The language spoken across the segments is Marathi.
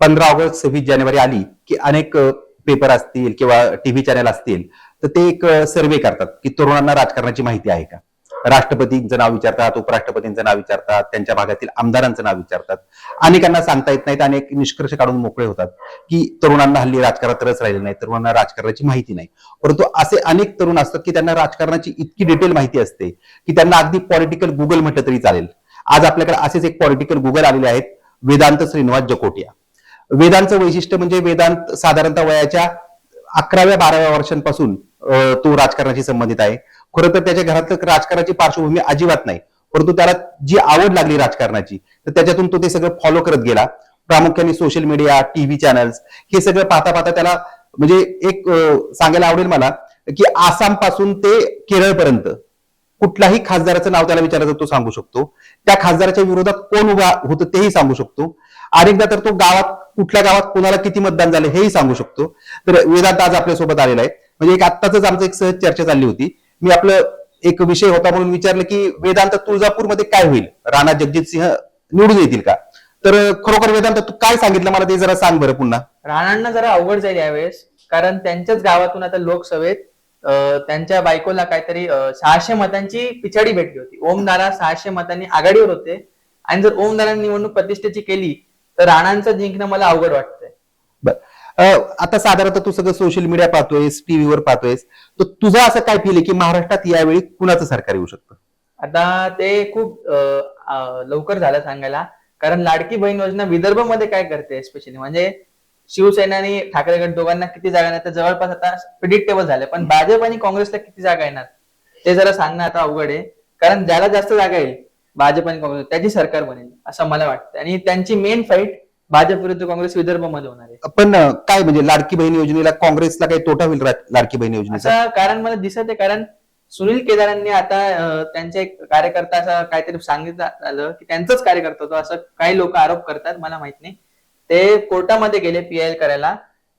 पंधरा ऑगस्ट सव्वीस जानेवारी आली की अनेक पेपर असतील किंवा टीव्ही चॅनल असतील तर ते एक सर्वे करतात की तरुणांना राजकारणाची माहिती आहे का? राष्ट्रपतींचं नाव विचारतात उपराष्ट्रपतींचं नाव विचारतात त्यांच्या भागातील आमदारांचं नाव विचारतात. अनेकांना सांगता येत नाहीत अनेक निष्कर्ष काढून मोकळे होतात की तरुणांना हल्ली राजकारणात रस राहिले नाही तरुणांना राजकारणाची माहिती नाही. परंतु असे अनेक तरुण असतात की त्यांना राजकारणाची इतकी डिटेल माहिती असते की त्यांना अगदी पॉलिटिकल गुगल म्हटलं तरी चालेल. आज आपल्याकडे असेच एक पॉलिटिकल गुगल आलेले आहेत वेदांत श्रीनिवास जकोटिया. वेदांचं वैशिष्ट्य म्हणजे वेदांत साधारणतः वयाच्या अकराव्या बाराव्या वर्षांपासून तो राजकारणाशी संबंधित आहे. खरं तर त्याच्या घरातलं राजकारणाची पार्श्वभूमी अजिबात नाही. परंतु त्याला जी आवड लागली राजकारणाची तर त्याच्यातून तो ते सगळं फॉलो करत गेला. प्रामुख्याने सोशल मीडिया टीव्ही चॅनल्स हे सगळं पाहता पाहता त्याला म्हणजे एक सांगायला आवडेल मला की आसामपासून ते केरळपर्यंत कुठलाही खासदाराचं नाव त्याला विचारायचं तो सांगू शकतो. त्या खासदाराच्या विरोधात कोण उभा होतं तेही सांगू शकतो. अनेकदा तर तो गावात कुठल्या गावात कोणाला किती मतदान झालं हेही सांगू शकतो. तर वेदांत आज आपल्यासोबत आलेला आहे. म्हणजे एक आत्ताच आमचं एक सहज चर्चा चालली होती. मी आपलं एक विषय होता म्हणून विचारलं की वेदांत तुळजापूरमध्ये काय होईल? राणा जगजित सिंह निवडून येतील का? तर खरोखर वेदांत तू काय सांगितलं? मला ते जरा सांग बरं पुन्हा. राणांना जरा अवघड जाईल यावेळेस कारण त्यांच्याच गावातून आता लोकसभेत त्यांच्या बायकोला काहीतरी सहाशे मतांची पिछाडी भेटली होती. ओमदारा सहाशे मतांनी आघाडीवर होते. आणि जर ओमदारांनी निवडणूक प्रतिष्ठेची केली तर राणांचं जिंकणं मला अवघड वाटतंय. आता साधारणतः तू सगळं सोशल मीडिया पाहतोयस टीव्हीवर पाहतोयस तर तुझं असं काय फील आहे की महाराष्ट्रात यावेळी कुणाचं सरकार येऊ शकतं? आता ते खूप लवकर झालं सांगायला. कारण लाडकी बहीण योजना विदर्भमध्ये काय करते स्पेशली म्हणजे शिवसेना आणि ठाकरे गट दोघांना किती जागा येणार तर जवळपास आता प्रिडिक्टेबल झाले. पण भाजप आणि काँग्रेसला किती जागा येणार? ते जरा सांगणं आता अवघड आहे. कारण ज्याला जास्त जागा येईल भाजप आणि काँग्रेस त्याची सरकार बनेल असं मला वाटतं आणि त्यांची मेन फाईट भाजप विरुद्ध काँग्रेस विदर्भमध्ये होणार आहे. पण काय म्हणजे लाडकी बहीण योजनेला काँग्रेसला काही तोटा होईल लाडकी बहीण योजनेचा? कारण मला दिसत आहे कारण सुनील केदारांनी आता अं, त्यांचे एक कार्यकर्ता असं काहीतरी सांगितलं आलं की त्यांचाच कार्यकर्ता होतो असं काही लोक आरोप करतात मला माहीत नाही. ते कोर्टामध्ये गेले पीआयएल करायला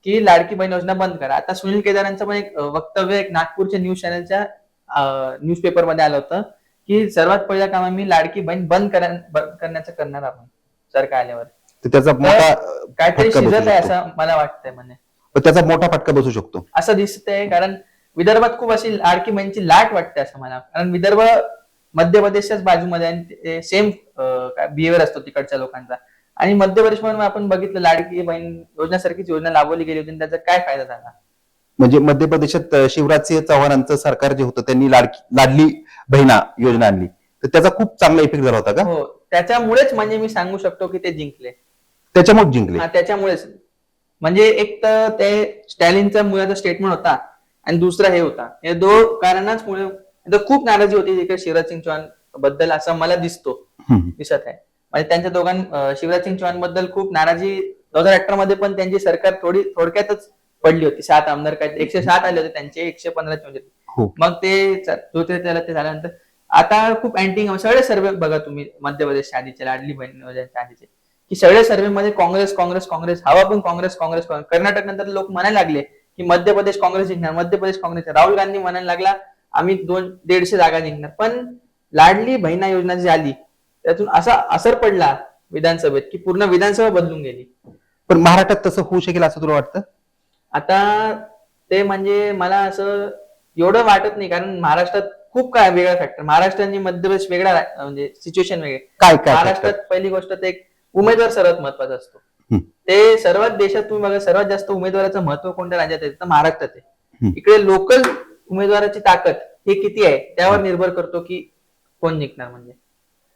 की लाडकी बहीण योजना बंद करा. आता सुनील केदारांचं पण एक वक्तव्य एक नागपूरच्या न्यूज चॅनलच्या न्यूज पेपरमध्ये आलं होतं. की सर्वात पहिलं काम आम्ही लाडकी बहीण बंद करा- बंद करण्याचं करणार आपण सरकार आल्यावर. त्याचा मोठा काहीतरी शिजत आहे. असं मला वाटतंय म्हणजे त्याचा मोठा फटका बसू शकतो. असं दिसतंय कारण विदर्भात खूप अशी लाडकी बहीणची लाट वाटते असं मला. कारण विदर्भ मध्य प्रदेशच्याच बाजूमध्ये आणि सेम बिहेवियर असतो तिकडच्या लोकांचा. आणि मध्य प्रदेशमध्ये आपण बघितलं लाडकी बहीण योजनेसारखीच योजना लाभवली गेली होती त्याचा काय फायदा झाला? म्हणजे मध्य प्रदेशात शिवराज सिंह चव्हाणांचं सरकार जे होतं त्यांनी लाडकी लाडली बहिणा योजना आणली. तर त्याचा खूप चांगला इफेक्ट झाला होता का? हो त्याच्यामुळेच म्हणजे मी सांगू शकतो की ते जिंकले. त्याच्यामुळे जिंकले. हा त्याच्यामुळेच. म्हणजे एक तर ते स्टॅलिनचा मुलाचा स्टेटमेंट होता आणि दुसरा हे होता. हे दोन कारणांच मुळे खूप नाराजी होती तिकडे शिवराज सिंग चौहानबद्दल असं मला दिसतो. दिसत आहे. म्हणजे त्यांच्या दोघां शिवराज सिंग चौहानबद्दल खूप नाराजी. दोन हजार अठरा मध्ये पण त्यांची सरकार थोडी थोडक्यातच पडली होती. सात आमदार काय एकशे सात आले होते त्यांचे एकशे पंधरा म्हणजे हो. मग ते ते त्याला ते झाल्यानंतर आता खूप अँटी सगळे सर्वे बघा तुम्ही मध्य प्रदेश आधीचे लाडली बहीण आधीचे की सगळे सर्वे मध्ये काँग्रेस काँग्रेस काँग्रेस हवा पण काँग्रेस काँग्रेस काँग्रेस. कर्नाटक नंतर लोक म्हणायला लागले की मध्य प्रदेश काँग्रेस जिंकणार मध्य प्रदेश काँग्रेस राहुल गांधी म्हणायला लागला आम्ही दोन दीडशे जागा जिंकणार. पण लाडली बहिणा योजना जी आली त्यातून असा असर पडला विधानसभेत की पूर्ण विधानसभा बदलून गेली. पण महाराष्ट्रात तसं होऊ शकेल असं तुला वाटतं? आता ते म्हणजे मला असं एवढं वाटत नाही कारण महाराष्ट्रात खूप काय वेगळा फॅक्टर महाराष्ट्र आणि मध्य प्रदेश वेगळा म्हणजे सिच्युएशन वेगळे. काय काय महाराष्ट्रात पहिली गोष्ट ते एक उमेदवार सर्वात महत्त्वाचा असतो. ते सर्वात देशात तुम्ही बघा सर्वात जास्त उमेदवाराचं महत्त्व कोणत्या राज्यात आहे? तर महाराष्ट्रात आहे. इकडे लोकल उमेदवाराची ताकद हे किती आहे त्यावर निर्भर करतो की कोण जिंकणार म्हणजे.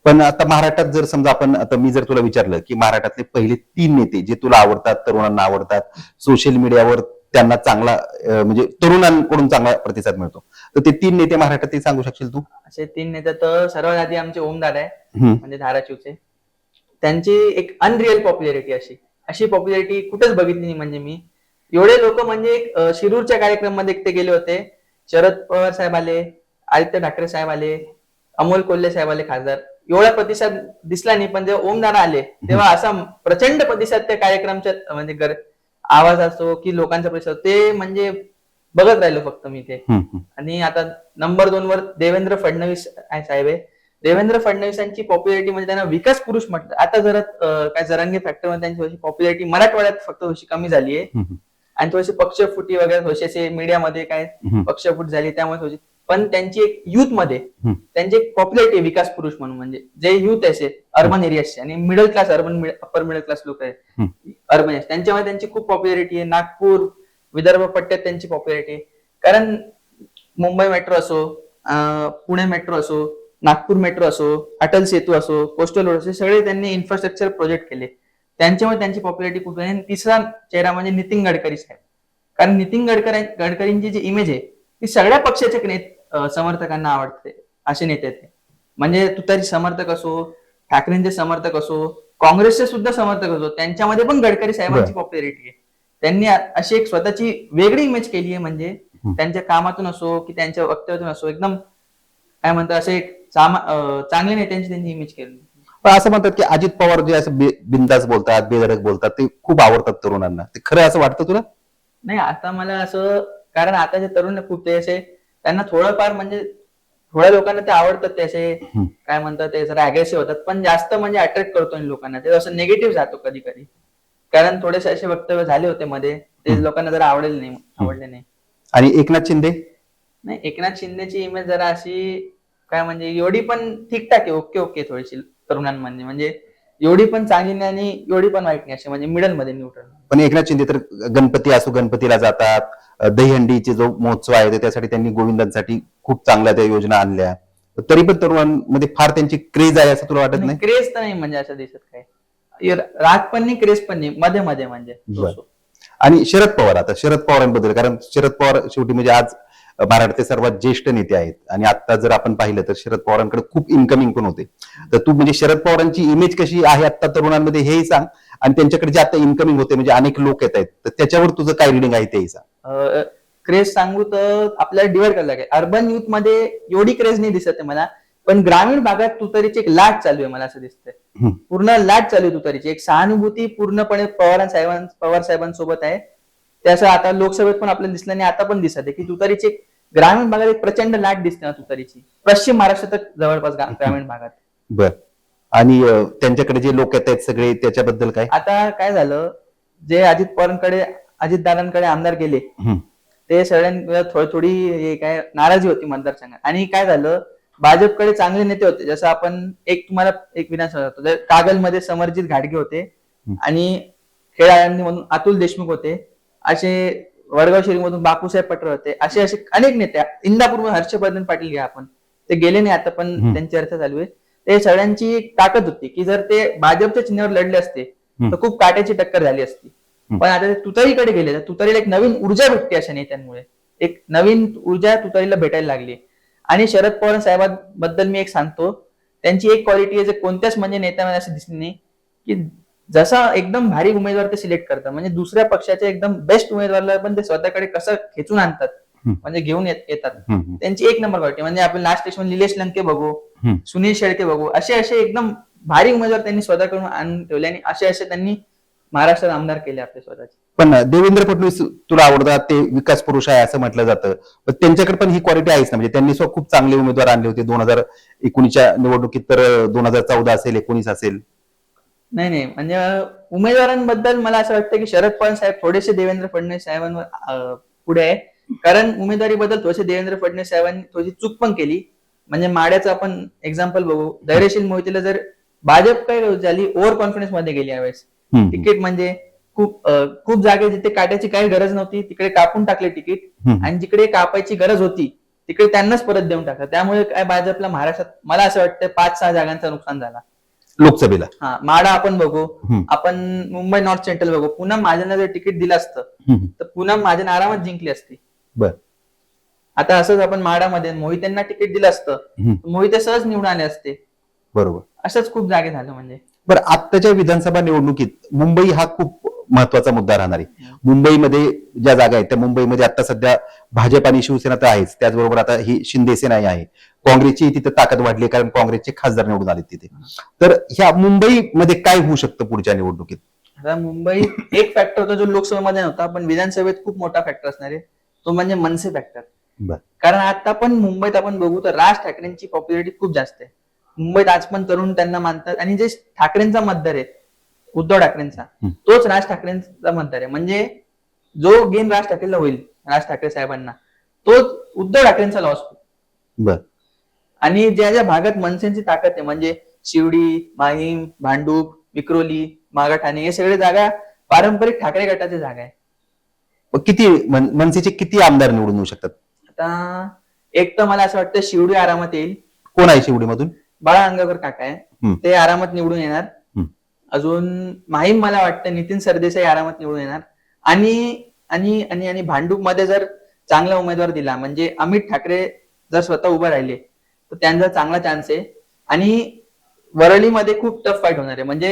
पण आता महाराष्ट्रात जर समजा आपण आता मी जर तुला विचारलं की महाराष्ट्रातले पहिले तीन नेते जे तुला आवडतात तरुणांना आवडतात सोशल मीडियावर त्यांना चांगला म्हणजे तरुणांकडून चांगला प्रतिसाद मिळतो. तर ते तीन नेते महाराष्ट्रात सांगू शकशील तू? असे तीन नेते तर सर्वात आधी आमचे ओमदार आहे. म्हणजे धाराशिवचे. त्यांची एक अनरिअल पॉप्युलॅरिटी अशी. अशी पॉप्युलॅरिटी कुठेच बघितली नाही म्हणजे मी. एवढे लोक म्हणजे शिरूरच्या कार्यक्रमामध्ये एक ते गेले होते. शरद पवार साहेब आले आदित्य ठाकरे साहेब आले अमोल कोल्हे साहेब आले खासदार. एवढा प्रतिसाद दिसला नाही पण जेव्हा ओमदारा आले तेव्हा असा प्रचंड प्रतिसाद त्या कार्यक्रमच्या म्हणजे आवाज असो की लोकांचा प्रतिसाद ते म्हणजे बघत राहिलो फक्त मी ते. आणि आता नंबर दोन वर देवेंद्र फडणवीस आहे साहेब आहे देवेंद्र फडणवीसांची पॉप्युलरिटी म्हणजे त्यांना विकास पुरुष म्हटलं. आता जरा काय जरांगे फॅक्टरमध्ये त्यांची थोडीशी पॉप्युलरिटी मराठवाड्यात फक्त थोडीशी कमी झाली आहे. आणि थोडीशी पक्षफुटी वगैरे थोडीशी मीडियामध्ये काय पक्षफूट झाली त्यामुळे थोडी पण त्यांची एक युथमध्ये. त्यांची एक पॉप्युलरिटी विकास पुरुष म्हणून. म्हणजे जे युथ असे अर्बन एरियाचे आणि middle class urban upper middle class लोक आहे हम्म. अर्बन त्यांच्यामध्ये त्यांची खूप पॉप्युलरिटी आहे. नागपूर विदर्भ पट्ट्यात त्यांची पॉप्युलरिटी आहे. कारण मुंबई मेट्रो असो पुणे मेट्रो असो नागपूर मेट्रो असो अटल सेतू असो कोस्टल रोड असो हे सगळे त्यांनी इन्फ्रास्ट्रक्चर प्रोजेक्ट केले. त्यांच्यामुळे त्यांची पॉप्युलरिटी खूप आहे. आणि तिसरा चेहरा म्हणजे नितीन गडकरी साहेब. कारण नितीन गडकरी गडकरींची जी इमेज आहे ती सगळ्या पक्षाच्या समर्थकांना आवडते असे नेते ते. म्हणजे तुतारी समर्थक असो ठाकरेंचे समर्थक असो काँग्रेसचे सुद्धा समर्थक असो त्यांच्यामध्ये पण गडकरी साहेबांची पॉप्युलरिटी आहे. त्यांनी अशी एक स्वतःची वेगळी इमेज केली आहे म्हणजे त्यांच्या कामातून असो की त्यांच्या वक्तव्यातून असो एकदम काय म्हणतात असे एक चांगल्या नेत्यांची त्यांची इमेज केली. पण असं म्हणतात की अजित पवार जे असं बे- बिनधास्त बोलतात बेधडक बोलतात ते खूप आवडतात तरुणांना. ते खरं असं वाटतं तुला? नाही आता मला असं कारण आता जे तरुण खूप ते असे त्यांना थोडंफार म्हणजे थोड्या लोकांना ते आवडतात ते असे हम्म. काय म्हणतात ते जरा अग्रेसिव्ह होतात. पण जास्त म्हणजे अट्रॅक्ट करतो लोकांना. ते असं निगेटिव्ह जातो कधी कधी कारण थोडेसे असे वक्तव्य झाले होते मध्ये. ते लोकांना जरा आवडेल नाही आवडले नाही. आणि एकनाथ शिंदे? नाही एकनाथ शिंदेची इमेज जरा अशी काय म्हणजे एवढी पण ठीकठाक आहे ओके ओके थोडीशी तरुणांमध्ये. म्हणजे एवढी पण चांगली नाही आणि एवढी पण वाईट नाही अशी म्हणजे मिडलमध्ये न्यूट्रल पण एकनाथ शिंदे तर गणपती असो गणपतीला जातात. दहीहंडीचे जो महोत्सव आहे त्यासाठी त्यांनी गोविंदांसाठी खूप चांगल्या त्या योजना आणल्या. तरी पण तरुणांमध्ये फार त्यांची क्रेज आहे असं तुला वाटत नाही क्रेज तर नाही म्हणजे असं दिसत काय राग पण नाही क्रेज पण नाही मध्ये मध्ये म्हणजे. आणि शरद पवार आता शरद पवारांबद्दल कारण शरद पवार शेवटी म्हणजे आज महाराष्ट्राचे सर्वात ज्येष्ठ नेते आहेत. आणि आता जर आपण पाहिलं तर शरद पवारांकडे खूप इन्कमिंग पण होते. तर तू म्हणजे शरद पवारांची इमेज कशी आहे आता तरुणांमध्ये हेही सांग. आणि त्यांच्याकडे जे आता इन्कमिंग होते म्हणजे अनेक लोक येत आहेत. तर त्याच्यावर तुझं काय रिडिंग आहे तेही सांग. क्रेज सांगू तर आपल्याला डिवाइड करायला लागेल. अर्बन युथमध्ये एवढी क्रेज नाही दिसत आहे मला. पण ग्रामीण भागात तुतारीची एक लाट चालू आहे मला असं दिसतंय. पूर्ण लाट चालू आहे तुतारीची एक सहानुभूती पूर्णपणे पवार साहेबां पवार साहेबांसोबत आहे. त्याचं आता लोकसभेत पण आपल्याला दिसलं आणि आता पण दिसत आहे की तुतारीची ग्रामीण भागात एक प्रचंड लाट दिसते ना तुतारीची. पश्चिम महाराष्ट्रात जवळपास ग्रामीण भागात. बर. आणि त्यांच्याकडे जे लोक येत आहेत सगळे त्याच्याबद्दल काय? आता काय झालं जे अजित पवारांकडे अजितदारांकडे आमदार गेले. ते सगळ्यांना थोडी थोडी हे काय नाराजी होती मतदारसंघात. आणि काय झालं भाजपकडे चांगले नेते होते जसं आपण एक तुम्हाला एक विधानसभा कागलमध्ये समरजित घाटगे होते आणि खेळाडूंनी म्हणून अतुल देशमुख होते असे वडगाव शहरीमधून बापूसाहेब पटरे होते असे असे अनेक नेते इंदापूर हर्षवर्धन पाटील घ्या आपण ते गेले नाही आता पण. त्यांची चर्चा चालू आहे ते सगळ्यांची ताकद होती की जर ते भाजपच्या चिन्हावर लढले असते. तर खूप काट्याची टक्कर झाली असती. पण आता ते तुतारीकडे गेले तर तुतारीला एक नवीन ऊर्जा भेटते अशा नेत्यांमुळे एक नवीन ऊर्जा तुतारीला भेटायला लागली आणि शरद पवार साहेबांबद्दल मी एक सांगतो त्यांची एक क्वालिटी आहे जे कोणत्याच म्हणजे नेत्यामध्ये असं दिसली नाही की जसा एकदम भारी उमेदवार ते सिलेक्ट करतात म्हणजे दुसऱ्या पक्षाच्या एकदम बेस्ट उमेदवाराला पण ते स्वतःकडे कसं खेचून आणतात. म्हणजे घेऊन येत- येतात. त्यांची एक नंबर क्वालिटी म्हणजे आपण लास्ट स्टेशन निलेश लंके बघू. सुनील शेळके बघू असे असे एकदम भारी उमेदवार त्यांनी स्वतःकडून आणून ठेवले आणि असे असे त्यांनी महाराष्ट्रात आमदार केले आपले स्वतःचे पण देवेंद्र फडणवीस तुला आवडतात ते विकास पुरुष आहे असं म्हटलं जातं पण त्यांच्याकडे पण ही क्वालिटी आहेच ना म्हणजे त्यांनी खूप चांगले उमेदवार आणले होते दोन हजार एकोणीसच्या निवडणुकीत तर दोन हजार चौदा असेल एकोणीस असेल नाही नाही. म्हणजे उमेदवारांबद्दल मला असं वाटतं की शरद पवार साहेब थोडेसे देवेंद्र फडणवीस साहेबांवर पुढे आहे कारण उमेदवारीबद्दल थोडेसे देवेंद्र फडणवीस साहेबांनी थोडी चूक पण केली. म्हणजे माड्याचं आपण एक्झाम्पल बघू. धैर्यशील मोहितीला जर भाजप काय झाली ओव्हर कॉन्फिडन्समध्ये गेली यावेळेस. तिकीट म्हणजे खूप खूप जागे जिथे काटायची काही गरज नव्हती तिकडे कापून टाकले तिकीट. आणि जिकडे कापायची गरज होती तिकडे त्यांनाच परत देऊन टाकलं. त्यामुळे काय भाजपला महाराष्ट्रात मला असं वाटतं पाच सहा जागांचं नुकसान झाला. लोकसभेला. हा माडा आपण बघू. हम्म. आपण मुंबई नॉर्थ सेंट्रल बघू. पुन्हा माझ्यानं जर तिकीट दिलं असतं. हम्म. तर पुन्हा माझ्या आरामात जिंकली असती. बर. आता असंच आपण माडामध्ये मोहितेंना तिकीट दिलं असतं. हम्म. मोहिते सहज निवडून आले असते. बरोबर. असंच खूप जागे झालं म्हणजे. बरं आत्ताच्या विधानसभा निवडणुकीत मुंबई हा खूप महत्त्वाचा मुद्दा राहणार आहे. मुंबईमध्ये ज्या जागा आहेत त्या मुंबईमध्ये आता सध्या भाजप आणि शिवसेना तर आहेच. त्याचबरोबर आता ही शिंदे सेनाही आहे. काँग्रेसची तिथे ताकद वाढली कारण काँग्रेसचे खासदार निवडून आले तिथे. तर ह्या मुंबईमध्ये काय होऊ शकतं पुढच्या निवडणुकीत? आता मुंबईत एक फॅक्टर होता जो लोकसभेमध्ये नव्हता पण विधानसभेत खूप मोठा फॅक्टर असणार आहे तो म्हणजे मनसे फॅक्टर कारण आता पण मुंबईत आपण बघू तर राज ठाकरेंची पॉप्युलरिटी खूप जास्त आहे. मुंबईत आज पण तरुण त्यांना मानतात. आणि जे ठाकरेंचा मतदार आहे उद्धव ठाकरेंचा. तोच राज ठाकरेंचा मतदार आहे. म्हणजे जो गेम राज ठाकरेला होईल राज ठाकरे साहेबांना तोच उद्धव ठाकरेंचा लॉस बर. आणि ज्या ज्या भागात मनसेची ताकद आहे म्हणजे शिवडी माहीम भांडूप विक्रोली मागाठाणे हे सगळे जागा पारंपरिक ठाकरे गटाच्या जागा आहे. मग किती मन- मनसेचे किती आमदार निवडून येऊ शकतात? आता एक तर मला असं वाटतं शिवडी आरामात येईल. कोण आहे शिवडीमधून बाळा अंगावर काका आहे. हम्म. ते आरामात निवडून येणार. हम्म. अजून माहीम मला वाटतं नितीन सरदेसाई आरामात निवडून येणार. आणि आणि आणि आणि भांडूपमध्ये जर चांगला उमेदवार दिला म्हणजे अमित ठाकरे जर स्वतः उभे राहिले तर त्यांचा चांगला चान्स आहे. आणि वरळीमध्ये खूप टफ फाईट होणार आहे. म्हणजे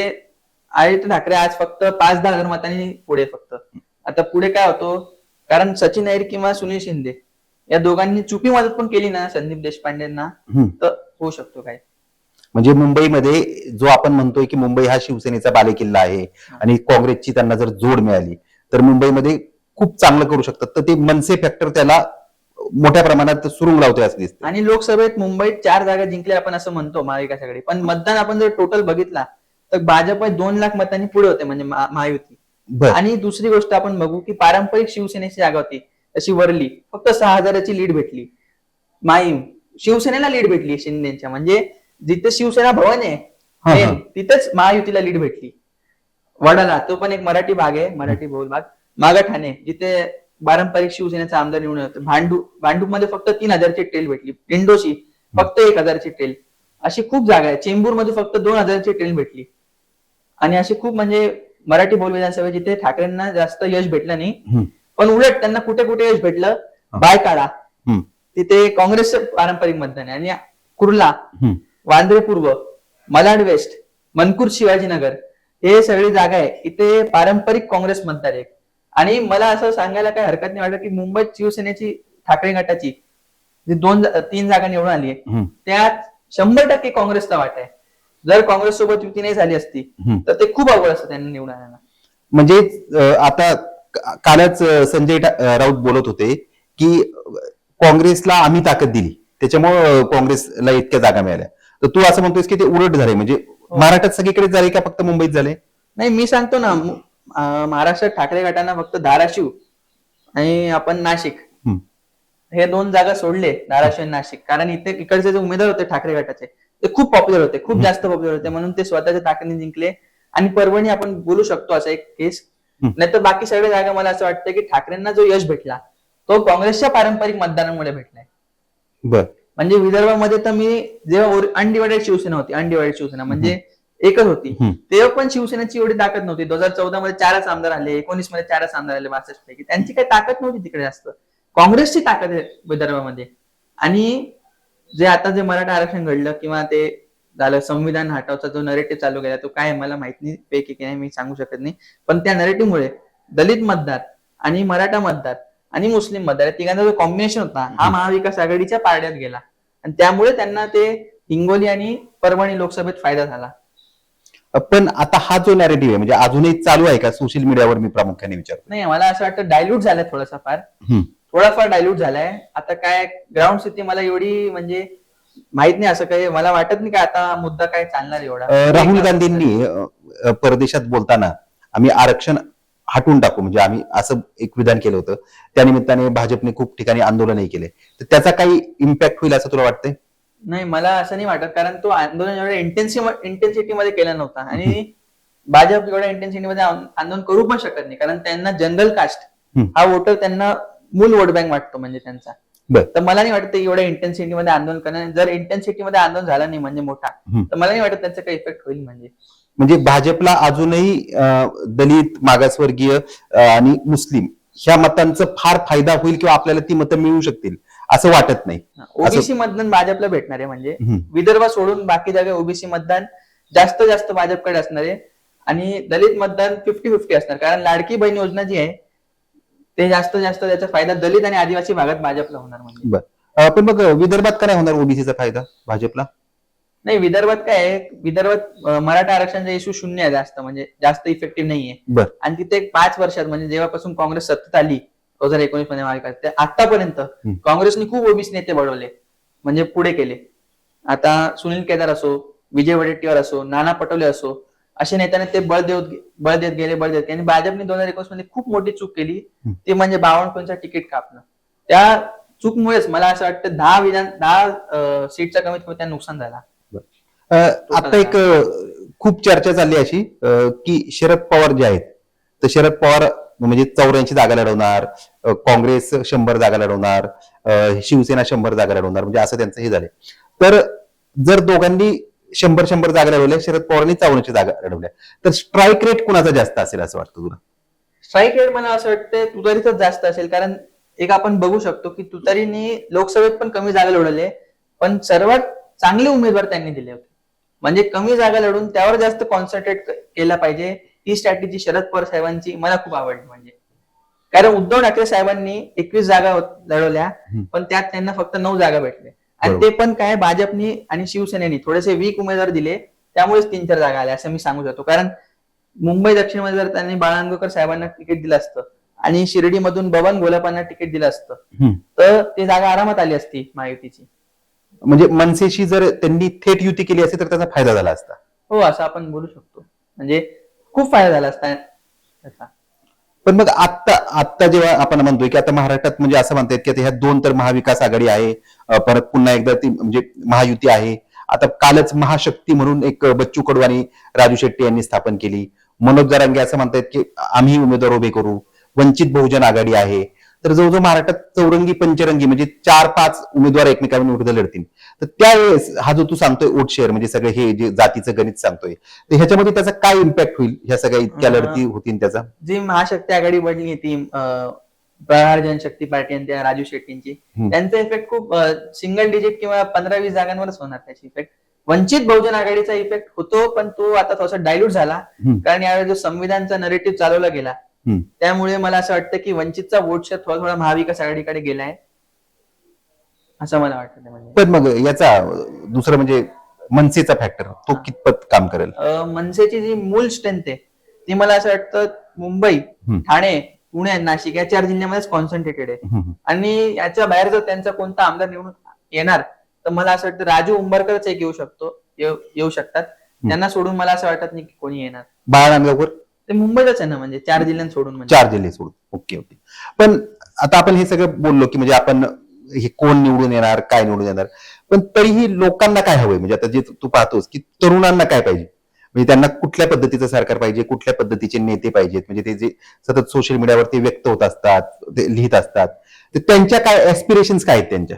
आदित्य ठाकरे आज फक्त पाच दहा हजार मतांनी पुढे फक्त. आता पुढे काय होतो? कारण सचिन अहिर किंवा सुनील शिंदे या दोघांनी चुकी मदत पण केली ना संदीप देशपांडेंना. तर होऊ शकतो काय? म्हणजे मुंबईमध्ये जो आपण म्हणतोय की मुंबई हा शिवसेनेचा बालेकिल्ला आहे आणि काँग्रेसची त्यांना जर जोड मिळाली तर मुंबईमध्ये खूप चांगलं करू शकतात. तर ते मनसे फॅक्टर त्याला मोठ्या प्रमाणात सुरुंग लावतोय असं दिसतं आणि लोकसभेत मुंबईत चार जागा जिंकल्या आपण असं म्हणतो महाविकास आघाडी पण मतदान आपण जर टोटल बघितला तर भाजप दोन लाख मतांनी पुढे होते म्हणजे महा- महायुती. आणि दुसरी गोष्ट आपण बघू की पारंपरिक शिवसेनेची जागा होती तशी वरली. फक्त सहा हजाराची लीड भेटली. माईम शिवसेनेला लीड भेटली शिंदेच्या. म्हणजे जिथे शिवसेना भवन आहे तिथेच महायुतीला लीड भेटली. वडाला तो पण एक मराठी भाग आहे मराठी बहुल भाग. मागा ठाणे जिथे पारंपरिक शिवसेनेचा आमदार निवडून होतो भांडू भांडूपमध्ये फक्त तीन हजारची ट्रेल भेटली. टिंडोशी फक्त एक हजारची ट्रेल अशी खूप जागा आहे. चेंबूरमध्ये फक्त दोन हजारची ट्रेल भेटली. आणि अशी खूप म्हणजे मराठी बोल विधानसभा जिथे ठाकरेंना जास्त यश भेटलं नाही. पण उलट त्यांना कुठे कुठे यश भेटलं. बायकाळा. तिथे काँग्रेसचं पारंपरिक मतदान आहे. आणि कुर्ला. वांद्रे पूर्व मलाड वेस्ट मनकूर शिवाजीनगर हे सगळी जागा आहे. इथे पारंपरिक काँग्रेस मतदार आहे आणि मला असं सांगायला काही हरकत नाही वाटत की मुंबईत शिवसेनेची ठाकरे गटाची जी दोन तीन जागा निवडून आली आहे. त्यात शंभर टक्के काँग्रेसचा वाटा आहे. जर काँग्रेस सोबत युती नाही झाली असती. तर ते खूप अवघड असतं त्यांना निवडून आणायला. म्हणजे आता कालच संजय राऊत बोलत होते की काँग्रेसला आम्ही ताकद दिली त्याच्यामुळे काँग्रेसला इतक्या जागा मिळाल्या. तर तू असं म्हणतोयस की ते उलट झाले म्हणजे महाराष्ट्रात सगळीकडे झाले का फक्त मुंबईत झाले नाही मी सांगतो ना महाराष्ट्रात ठाकरे गटांना फक्त धाराशिव आणि आपण नाशिक. हे दोन जागा सोडले धाराशिव आणि नाशिक. कारण इथे इकडचे जे उमेदवार होते ठाकरे गटाचे ते खूप पॉप्युलर होते खूप जास्त पॉप्युलर होते. म्हणून ते स्वतःच्या ताकदीने जिंकले. आणि परभणी आपण बोलू शकतो असा एक केस. नाहीतर बाकी सगळ्या जागा मला असं वाटतं की ठाकरेंना जो यश भेटला तो काँग्रेसच्या पारंपरिक मतदारांमुळे भेटलाय. बर. म्हणजे विदर्भामध्ये तर मी जेव्हा अनडिवायडेड शिवसेना होती अनडिवायडेड शिवसेना. म्हणजे एकच होती. तेव्हा पण शिवसेनेची एवढी ताकद नव्हती. दोन हजार चौदा मध्ये चारच आमदार आले एकोणीसमध्ये चारच आमदार आले बासष्ट पैकी त्यांची काही ताकद नव्हती तिकडे जास्त. काँग्रेसची ताकद आहे विदर्भामध्ये. आणि जे आता जे मराठा आरक्षण घडलं किंवा ते झालं संविधान हटावचा जो नरेटिव्ह चालू केला तो काय मला माहीत नाही फेक की नाही मी सांगू शकत नाही. पण त्या narrative मुळे दलित मतदार आणि मराठा मतदार आणि मुस्लिम मतदार तिघांचा जो कॉम्बिनेशन होता हा महाविकास आघाडीच्या पारड्यात गेला. आणि त्यामुळे त्यांना ते हिंगोली आणि परभणी लोकसभेत फायदा झाला. पण आता हा जो नॅरेटिव्ह आहे म्हणजे अजूनही चालू आहे का? सोशल मीडियावर मी प्रामुख्याने विचारतो. नाही मला असं वाटतं डायल्यूट झालाय थोडासा फार. थोडाफार डायल्यूट झालाय. आता काय ग्राउंड स्थिती मला एवढी म्हणजे माहीत नाही असं काही. मला वाटत नाही का आता मुद्दा काय चालणार एवढा. राहुल गांधींनी परदेशात बोलताना आम्ही आरक्षण हटवून टाकू. म्हणजे आम्ही असं एक विधान केलं होतं. त्या निमित्ताने भाजपने खूप ठिकाणी आंदोलनही केले. तर त्याचा काही इम्पॅक्ट होईल असं तुला वाटतंय? नाही मला असं नाही वाटत. कारण तो आंदोलन एवढ्या इंटेन्सिटी इंटेन्सिटी मध्ये केला नव्हता. आणि भाजप एवढ्या इंटेन्सिटी मध्ये आंदोलन करू पण शकत नाही. कारण त्यांना जनरल कास्ट. हा वोटर त्यांना मूल वोट बँक वाटतो म्हणजे त्यांचा. तर मला नाही वाटत एवढ्या इंटेन्सिटी मध्ये आंदोलन करणं जर इंटेन्सिटी मध्ये आंदोलन झालं नाही म्हणजे मोठा. तर मला नाही वाटत त्याचा काही इफेक्ट होईल म्हणजे. म्हणजे भाजपला अजूनही दलित मागासवर्गीय आणि मुस्लिम ह्या मतांचा फार फायदा होईल किंवा आपल्याला ती मतं मिळू शकतील. असं वाटत नाही. ओबीसी मतदान भाजपला भेटणार आहे म्हणजे. विदर्भ सोडून बाकी जागा ओबीसी मतदान जास्त जास्त भाजपकडे असणार आहे. आणि दलित मतदान फिफ्टी फिफ्टी असणार. कारण लाडकी बहीण योजना जी आहे ते जास्त जास्त त्याचा फायदा दलित आणि आदिवासी भागात भाजपला होणार म्हणजे. पण मग विदर्भात का नाही होणार ओबीसीचा फायदा भाजपला? नाही विदर्भात काय आहे विदर्भात मराठा आरक्षणाचा इश्यू शून्य आहे जास्त म्हणजे जास्त इफेक्टिव्ह नाहीये. आणि तिथे पाच वर्षात म्हणजे जेव्हापासून काँग्रेस सत्तेत आली दोन हजार एकोणीसमध्ये महाविकास ते आतापर्यंत काँग्रेसने खूप ओबीसी नेते बळवले म्हणजे पुढे केले. आता सुनील केदार असो विजय वडेट्टीवार असो नाना पटोले असो अशा नेत्यांना ते बळ देत बळ देत गेले बळ देत गेले. आणि भाजपने दोन हजार एकोणीसमध्ये खूप मोठी चूक केली. ती म्हणजे बावनकुळेचं तिकीट कापणं. त्या चूकमुळेच मला असं वाटतं दहा विधान दहा सीटचा कमीत कमी त्यांना नुकसान झाला. आता एक खूप चर्चा चालली अशी की शरद पवार जे आहेत तर शरद पवार म्हणजे चौऱ्याऐंशी जागा लढवणार काँग्रेस शंभर जागा लढवणार शिवसेना शंभर जागा लढवणार म्हणजे असं त्यांचं हे झालं तर जर दोघांनी शंभर शंभर जागा लढवल्या शरद पवारांनी चौऱ्याऐंशी जागा लढवल्या तर स्ट्राईक रेट कुणाचा जास्त असेल असं वाटतं तुला? स्ट्राईक रेट मला असं वाटतं तुतारीचाच जास्त असेल कारण एक आपण बघू शकतो की तुतारीने लोकसभेत पण कमी जागा लढवले पण सर्वात चांगले उमेदवार त्यांनी दिले होते. म्हणजे कमी जागा लढून त्यावर जास्त कॉन्सन्ट्रेट केला पाहिजे ही स्ट्रॅटेजी शरद पवार साहेबांची मला खूप आवडली म्हणजे कारण उद्धव ठाकरे साहेबांनी एकवीस जागा होत- लढवल्या. पण त्यात त्यांना फक्त नऊ जागा भेटल्या आणि. ते पण काय भाजपनी आणि शिवसेनेनी थोडेसे वीक उमेदवार दिले त्यामुळेच तीन चार जागा आल्या असं मी सांगू शकतो कारण मुंबई दक्षिणमध्ये जर त्यांनी बाळांगकर साहेबांना तिकीट दिलं असतं आणि शिर्डीमधून बबन गोलापांना तिकीट दिलं असतं. तर ती जागा आरामात आली असती महायुतीची म्हणजे मनसेशी जर त्यांनी थेट युती केली असती तर त्याचा फायदा झाला असता हो असं आपण बोलू शकतो म्हणजे खूप फायदा झाला असता. त्याचा. पण मग आता आता जेव्हा आपण म्हणतोय की आता महाराष्ट्रात म्हणजे असं म्हणतात की आता ह्या दोन तर महाविकास आघाडी आहे परत पुन्हा एकदा ती म्हणजे महायुती आहे. आता कालच महाशक्ती म्हणून एक बच्चू कडू आणि राजू शेट्टी यांनी स्थापन केली. मनोज जरांगे असं म्हणतायत की आम्ही उमेदवार उभे करू. वंचित बहुजन आघाडी आहे. तर जवळजवळ महाराष्ट्रात चौरंगी पंचरंगी म्हणजे चार पाच उमेदवार एकमेकांविरुद्ध लढतील तर त्यावेळेस हा जो तू सांगतोय वोट शेअर म्हणजे सगळे हे जे जातीचं गणित सांगतोय तर ह्याच्यामध्ये त्याचा काय इम्पॅक्ट होईल ह्या सगळ्या इतक्या लढती होतील त्याचा जी महाशक्ती आघाडी बनली ती प्रहार जनशक्ती पार्टी आणि त्या राजू शेट्टींची. त्यांचा इफेक्ट खूप सिंगल डिजिट किंवा पंधरा वीस जागांवरच होणार त्याची इफेक्ट वंचित बहुजन आघाडीचा इफेक्ट होतो पण तो आता थोडासा डायल्यूट झाला. कारण यावेळी जो संविधानचा नरेटिव्ह चालवला गेला. त्यामुळे मला असं वाटतं की वंचितचा वोट शेअर थोडा थोडा महाविकास आघाडीकडे गेलाय. असं मला वाटतं म्हणजे. पण मग याचा दुसरं म्हणजे मनसेचा फॅक्टर तो कितपत काम करेल? मनसेची जी मूळ स्ट्रेंथ आहे ती मला असं वाटतं मुंबई. ठाणे पुणे नाशिक या चार जिल्ह्यामध्येच कॉन्सन्ट्रेटेड आहे. आणि याच्या बाहेर जर त्यांचा कोणता आमदार निवडून येणार तर मला असं वाटतं राजू उंबरकरच एक येऊ शकतो येऊ येऊ शकतात. त्यांना सोडून मला असं वाटत नाही की कोणी येणार. बाळा नांदगावकर ते मुंबईतच आहे ना म्हणजे चार जिल्ह्यां सोडून म्हणजे. चार जिल्हे सोडून. Okay okay. पण आता आपण हे सगळं बोललो की म्हणजे आपण हे कोण निवडून येणार काय निवडून येणार? पण तरीही लोकांना काय हवंय? म्हणजे आता जे तू पाहतोस की तरुणांना काय पाहिजे? म्हणजे त्यांना कुठल्या पद्धतीचं सरकार पाहिजे? कुठल्या पद्धतीचे नेते पाहिजेत? म्हणजे ते जे सतत सोशल मीडियावरती व्यक्त होत असतात ते लिहित असतात. तर त्यांच्या काय ऍस्पिरेशन काय आहेत त्यांच्या?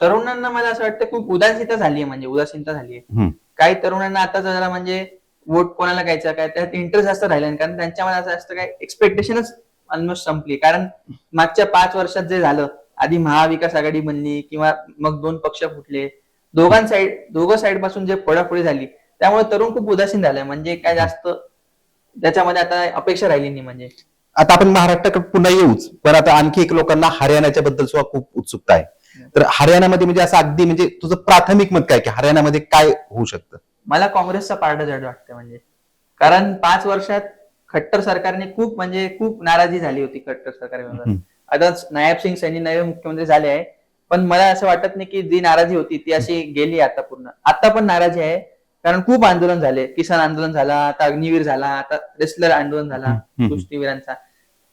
तरुणांना मला असं वाटतं खूप उदासीनता झाली आहे म्हणजे उदासीनता झाली आहे. काही तरुणांना आता जरा म्हणजे वोट कोणाला घ्यायचा? काय त्यात इंटरेस्ट जास्त राहिला नाही. कारण त्यांच्यामध्ये असं असतं काय एक्सपेक्टेशनच ऑलमोस्ट संपली. कारण मागच्या पाच वर्षात जे झालं आधी महाविकास आघाडी बनली किंवा मग दोन पक्ष फुटले. दोघां साईड दोघं साईडपासून जे फोडाफोडी झाली त्यामुळे तरुण खूप उदासीन झालाय. म्हणजे काय जास्त त्याच्यामध्ये आता अपेक्षा राहिली नाही म्हणजे. आता आपण महाराष्ट्राकडे पुन्हा येऊच. पण आता आणखी एक लोकांना हरियाणाच्या बद्दल सुद्धा खूप उत्सुकता आहे. तर हरियाणामध्ये म्हणजे असं अगदी म्हणजे तुझं प्राथमिक मत काय की हरियाणामध्ये काय होऊ शकतं? मला काँग्रेसचा पारडा जड वाटतं म्हणजे. कारण पाच वर्षात खट्टर सरकारने खूप म्हणजे खूप नाराजी झाली होती खट्टर हम्म. आता नायब सिंग सैनी नवे मुख्यमंत्री झाले आहे. पण मला असं वाटत नाही की जी नाराजी होती ती अशी गेली आता पूर्ण. आता पण नाराजी आहे. कारण खूप आंदोलन झाले. किसान आंदोलन झाला आता अग्निवीर झाला आता रेसलर आंदोलन झाला. कुस्तीवीरांचा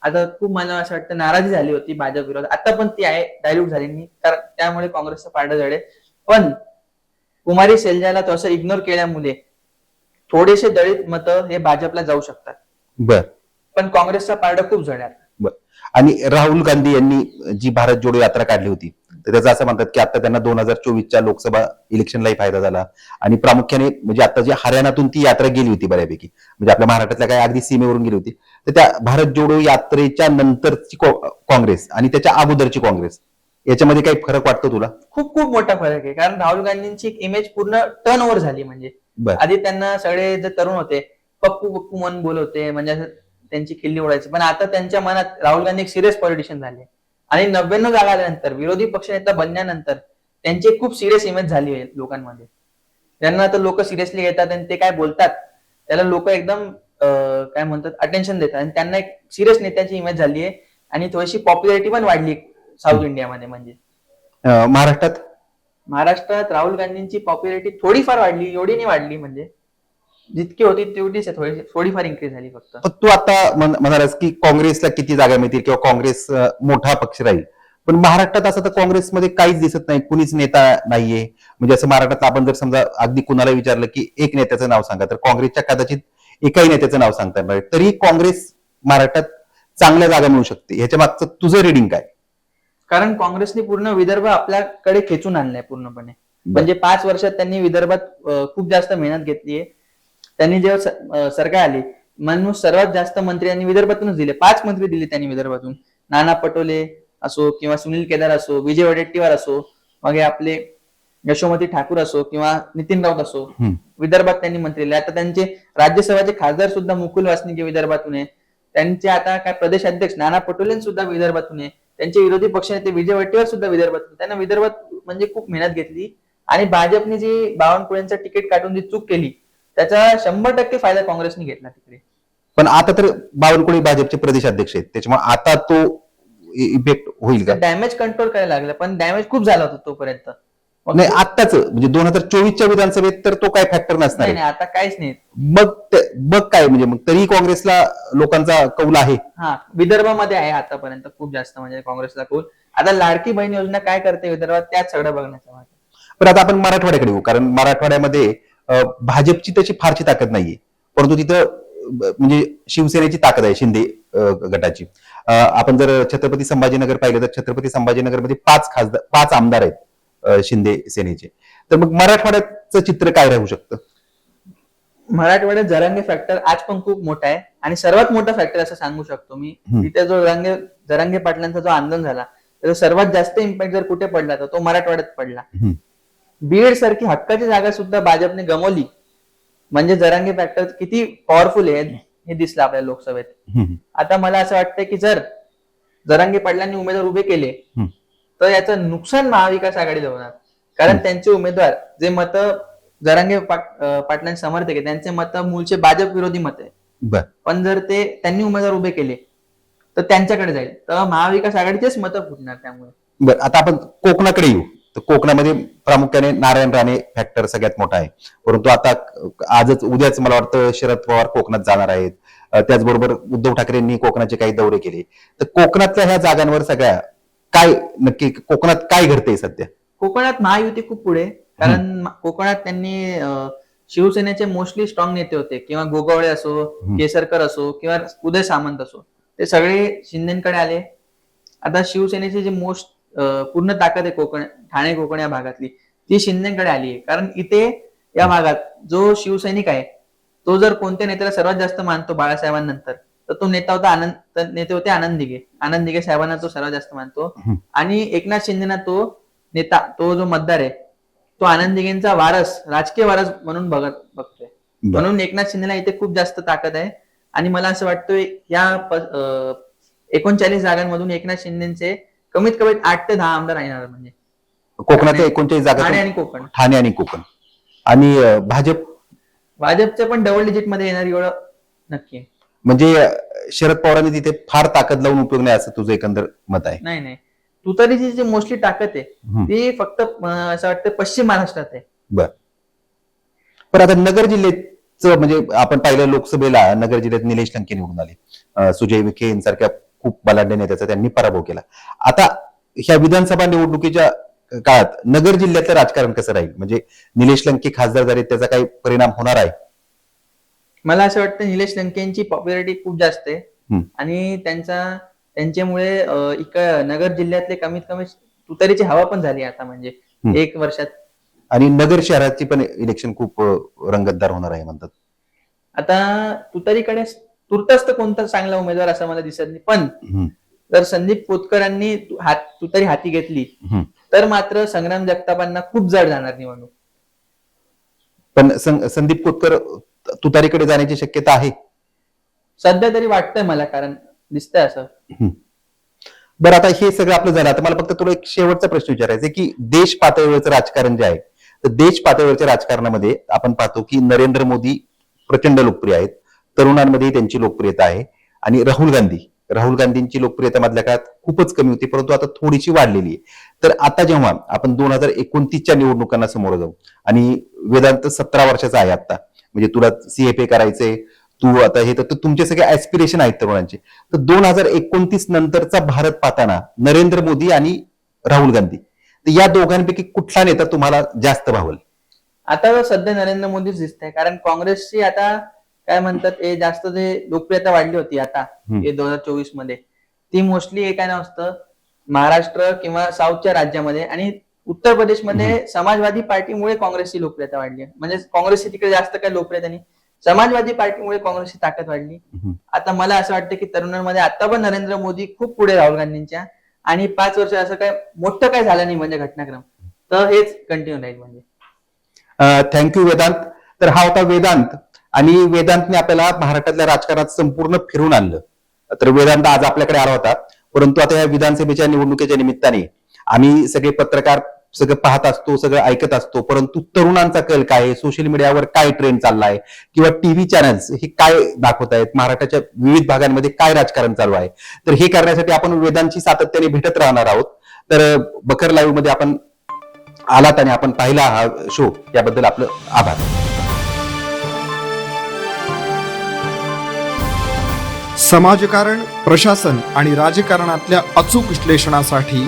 आता खूप मला असं वाटतं नाराजी झाली होती भाजप विरोधात. आता पण ती आहे डायल्यूट झाली नाही. कारण त्यामुळे काँग्रेसचं पारडं जड पण कुमारी सेलजाला तसं इग्नोर केल्यामुळे थोडेसे दलित मतं हे भाजपला जाऊ शकतात. बर. पण काँग्रेसचा पारडं खूप जड आहे आणि राहुल गांधी यांनी जी भारत जोडो यात्रा काढली होती तर त्याचं असं म्हणतात की आता त्यांना दोन हजार चोवीसच्या लोकसभा इलेक्शनलाही फायदा झाला. आणि प्रामुख्याने म्हणजे आता जे हरियाणातून ती यात्रा गेली होती बऱ्यापैकी म्हणजे आपल्या महाराष्ट्रातल्या काही अगदी सीमेवरून गेली होती तर त्या भारत जोडो यात्रेच्या नंतरची काँग्रेस आणि त्याच्या अगोदरची काँग्रेस याच्यामध्ये काही फरक वाटतो तुला? खूप खूप मोठा फरक आहे. कारण राहुल गांधींची इमेज पूर्ण टर्न ओव्हर झाली म्हणजे. बर. आधी त्यांना सगळे जे तरुण होते पप्पू पप्पू मन बोल होते म्हणजे असं त्यांची खिल्ली उडायची. पण आता त्यांच्या मनात राहुल गांधी एक सिरियस पॉलिटिशियन झाले. आणि नव्याण्णव जागा आल्यानंतर विरोधी पक्षनेता बनल्यानंतर त्यांची एक खूप सिरियस इमेज झाली आहे लोकांमध्ये. त्यांना आता लोक सिरियसली घेतात आणि ते काय बोलतात त्याला लोक एकदम अं, काय म्हणतात अटेन्शन देतात. आणि त्यांना एक सिरियस नेत्याची इमेज झाली आहे. आणि थोडीशी पॉप्युलॅरिटी पण वाढली साऊथ इंडियामध्ये म्हणजे. अं, महाराष्ट्रात? महाराष्ट्रात राहुल गांधींची पॉप्युलरिटी थोडीफार वाढली एवढी नाही वाढली म्हणजे. जितकी होती तेवढीच आहे थोडी थोडीफार इन्क्रीज झाली फक्त. पण तू आता म्हण- म्हणालास की काँग्रेसला किती जागा मिळतील किंवा काँग्रेस अं, मोठा पक्ष राहील. पण महाराष्ट्रात असं तर काँग्रेसमध्ये काहीच दिसत नाही कुणीच नेता नाहीये. म्हणजे असं महाराष्ट्रात आपण जर समजा अगदी कुणाला विचारलं की एक नेत्याचं नाव सांगा तर काँग्रेसच्या कदाचित एकाही नेत्याचं नाव सांगता येणार. नाही. तरी काँग्रेस महाराष्ट्रात चांगल्या जागा मिळू शकते. ह्याच्या मागचं तुझं रिडिंग काय? कारण काँग्रेसने पूर्ण विदर्भ आपल्याकडे खेचून आणलाय पूर्णपणे. म्हणजे पाच वर्षात त्यांनी विदर्भात खूप जास्त मेहनत घेतली आहे त्यांनी जेव्हा सरकार आली म्हणून सर्वात जास्त मंत्री यांनी विदर्भातूनच दिले. पाच मंत्री दिले त्यांनी विदर्भातून. नाना पटोले असो किंवा सुनील केदार असो विजय वडेट्टीवार असो मग आपले यशोमती ठाकूर असो किंवा नितीन राऊत असो. विदर्भात त्यांनी मंत्री दिले. आता त्यांचे राज्यसभाचे खासदार सुद्धा मुकुल वासनिक विदर्भातून आहे. त्यांचे आता काय प्रदेश अध्यक्ष नाना पटोले सुद्धा विदर्भातून आहे. त्यांचे विरोधी पक्षनेते विजय वडेट्टीवार सुद्धा विदर्भातून त्यांना विदर्भात म्हणजे खूप मेहनत घेतली. आणि भाजपने जी बावनकुळ्यांचं तिकीट काढून जी चूक केली त्याचा शंभर टक्के फायदा काँग्रेसने घेतला तिकडे. पण आता तर बावनकुळे भाजपचे प्रदेश अध्यक्ष आहेत. त्याच्यामुळे आता तो इफेक्ट होईल का? डॅमेज कंट्रोल करायला लागला पण डॅमेज खूप झाला होता तोपर्यंत. नाही आत्ताच म्हणजे दोन हजार चोवीसच्या विधानसभेत तर तो काय फॅक्टर नसणार नाही आहे. नाही आता काहीच नाही. मग ते- मग काय म्हणजे मग तरी काँग्रेसला लोकांचा कौल आहे. हा विदर्भामध्ये आहे आतापर्यंत खूप जास्त म्हणजे काँग्रेसला कौल. आता लाडकी बहीण योजना काय करते विदर्भात त्याच सगळं बघण्याचं माझं. पण आता आपण मराठवाड्याकडे येऊ कारण मराठवाड्यामध्ये अं, भाजपची तशी फारशी ताकद नाहीये. परंतु तिथं अं, म्हणजे शिवसेनेची ताकद आहे शिंदे अं, गटाची. अं, आपण जर छत्रपती संभाजीनगर पाहिलं तर छत्रपती संभाजीनगरमध्ये पाच खासदार पाच आमदार आहेत. शिंदे सेनेचे तर मग मराठवाड्याचं चित्र काय राहू शकतं मराठवाड्यात जरांगे फॅक्टर आज पण खूप मोठा आहे आणि सर्वात मोठा फॅक्टर असं सांगू शकतो मी. तिथे जो जरांगे जरांगे पाटलांचा जो आंदोलन झाला त्याचा सर्वात जास्त इम्पॅक्ट जर कुठे पडला तर तो मराठवाड्यात पडला. बीड सारखी हक्काची जागा सुद्धा भाजपने गमावली म्हणजे जरांगे फॅक्टर किती पॉवरफुल आहे हे दिसलं आपल्या लोकसभेत. आता मला असं वाटतं की जर जरांगे पाटलांनी उमेदवार उभे केले. तर याचं नुकसान महाविकास आघाडीला होणार. कारण त्यांचे उमेदवार जे मत जरांगे पाटलांचे समर्थक आहे त्यांचे मत मूळचे भाजप विरोधी मत आहे बर. पण जर ते त्यांनी उमेदवार उभे केले तर त्यांच्याकडे जाईल. तर महाविकास आघाडीचेच मतं फुटणार त्यामुळे. बर आता आपण कोकणाकडे येऊ. तर कोकणामध्ये प्रामुख्याने नारायण राणे फॅक्टर सगळ्यात मोठा आहे. परंतु आता आजच उद्याच मला वाटतं शरद पवार कोकणात जाणार आहेत. त्याचबरोबर उद्धव ठाकरेंनी कोकणाचे काही दौरे केले. तर कोकणातल्या ह्या जागांवर सगळ्या काय नक्की कोकणात काय घडते सध्या? कोकणात महायुती खूप पुढे कारण कोकणात त्यांनी शिवसेनेचे मोस्टली स्ट्रॉंग नेते होते. किंवा गोगवळे असो. केसरकर असो किंवा उदय सामंत असो. ते सगळे शिंदेकडे आले. आता शिवसेनेची जी मोस्ट पूर्ण ताकद आहे कोकण ठाणे कोकण या भागातली ती शिंदेकडे आली आहे. कारण इथे या भागात जो शिवसैनिक आहे तो जर कोणत्या नेत्याला सर्वात जास्त मानतो बाळासाहेबांनंतर तर तो नेता होता आनंद नेते होते आनंद दिघे आनंद दिघे साहेबांना तो सर्वात जास्त मानतो. हम्म. आणि एकनाथ शिंदेना तो नेता तो जो मतदार आहे तो आनंद दिघेंचा वारस राजकीय वारस म्हणून बघत बघतोय. म्हणून एकनाथ शिंदेला इथे खूप जास्त ताकद आहे. आणि मला असं वाटतंय या एकोणचाळीस जागांमधून एकनाथ शिंदेचे कमीत कमी आठ ते दहा आमदार येणार म्हणजे. कोकणाच्या ठाणे- एकोणचाळीस ठाणे जागा आणि कोकण. ठाणे आणि कोकण. आणि अं, भाजप? भाजपचे पण डबल डिजिटमध्ये येणार एवढं नक्की आहे. म्हणजे शरद पवारांनी तिथे फार ताकद लावून उपयोग नाही असं तुझं एकंदर मत आहे. नाही नाही. तुतारीची जी मोस्टली ताकद आहे. ती फक्त असं वाटतं पश्चिम महाराष्ट्रात आहे. बर. पण आता नगर जिल्ह्याचं म्हणजे आपण पाहिलं लोकसभेला नगर जिल्ह्यात निलेश लंके निवडून आले. सुजय विखे यांसारख्या खूप बलाढ्य नेत्याचा त्यांनी पराभव केला. आता ह्या विधानसभा निवडणुकीच्या काळात नगर जिल्ह्यातलं राजकारण कसं राहील? म्हणजे निलेश लंके खासदार झाले त्याचा काही परिणाम होणार आहे? मला असं वाटतं निलेश लंकेंची पॉप्युलरिटी खूप जास्त आहे. आणि त्यांचा त्यांच्यामुळे इक नगर जिल्ह्यातले कमीत कमी तुतारीची हवा पण झाली आता म्हणजे. एक वर्षात आणि नगर शहराची पण इलेक्शन खूप रंगतदार होणार आहे म्हणतात आता तुतारीकडे तुर्तस्त कोणता चांगला उमेदवार असं मला दिसत नाही पण जर संदीप कोतकरांनी हात तुतारी हाती घेतली. तर मात्र संग्राम जगतापांना खूप जड जाणार निवडणूक पण संदीप कोतकर तुतारीकडे जाण्याची शक्यता आहे. सध्या तरी वाटतंय मला कारण दिसतंय असं. बरं आता हे सगळं आपलं झालं. आता मला फक्त तुला एक शेवटचा प्रश्न विचारायचा आहे की देश पातळीवरचं राजकारण जे आहे तर देश पातळीवरच्या राजकारणामध्ये आपण पाहतो की नरेंद्र मोदी प्रचंड लोकप्रिय आहेत. तरुणांमध्ये त्यांची लोकप्रियता आहे. आणि राहुल गांधी राहुल गांधींची लोकप्रियता मधल्या काळात खूपच कमी होती परंतु आता थोडीशी वाढलेली आहे. तर आता जेव्हा आपण दोन हजार एकोणतीसच्या निवडणुकांना समोर जाऊ आणि वेदांत सतरा वर्षाचा आहे आता म्हणजे तुला सीएफए करायचंय तू आता हे तर तुमचे सगळे ऍस्पिरेशन आहेत तरुणांचे. तर दोन हजार एकोणतीस नंतरचा भारत पाहताना नरेंद्र मोदी आणि राहुल गांधी. तर या दोघांपैकी कुठला नेता तुम्हाला जास्त भावल? आता सध्या नरेंद्र मोदीच दिसत आहे कारण काँग्रेसची आता काय म्हणतात हे जास्त जे लोकप्रियता वाढली होती आता. हे दोन हजार चोवीसमध्ये ती मोस्टली हे काय नसतं महाराष्ट्र किंवा साऊथच्या राज्यामध्ये. आणि उत्तर प्रदेशमध्ये समाजवादी पार्टीमुळे काँग्रेसची लोकप्रियता वाढली. म्हणजे काँग्रेसची तिकडे जास्त काय लोकप्रियता नाही. समाजवादी पार्टीमुळे काँग्रेसची ताकद वाढली. आता मला असं वाटतं की तरुणांमध्ये आता पण नरेंद्र मोदी खूप पुढे राहुल गांधींच्या आणि पाच वर्ष असं काय मोठं काय झालं नाही म्हणजे घटनाक्रम. तर हेच कंटिन्यू राहील म्हणजे. Thank you Vedant. तर हा होता वेदांत. आणि वेदांतने आपल्याला महाराष्ट्रातल्या राजकारणात संपूर्ण फिरून आणलं. तर वेदांत आज आपल्याकडे आला होता. परंतु आता या विधानसभेच्या निवडणुकीच्या निमित्ताने आम्ही सगळे पत्रकार सगळं पाहत असतो सगळं ऐकत असतो परंतु तरुणांचा कल काय सोशल मीडियावर काय ट्रेंड चाललाय? किंवा टीव्ही चॅनल्स हे काय दाखवत आहेत? महाराष्ट्राच्या विविध भागांमध्ये काय राजकारण चालू आहे? तर हे करण्यासाठी आपण वेदांची सातत्याने भेटत राहणार आहोत. तर बकर लाईव्हमध्ये आपण आलात आणि आपण पाहिला हा शो याबद्दल आपलं आभार. समाजकारण प्रशासन आणि राजकारणातल्या अचूक विश्लेषणासाठी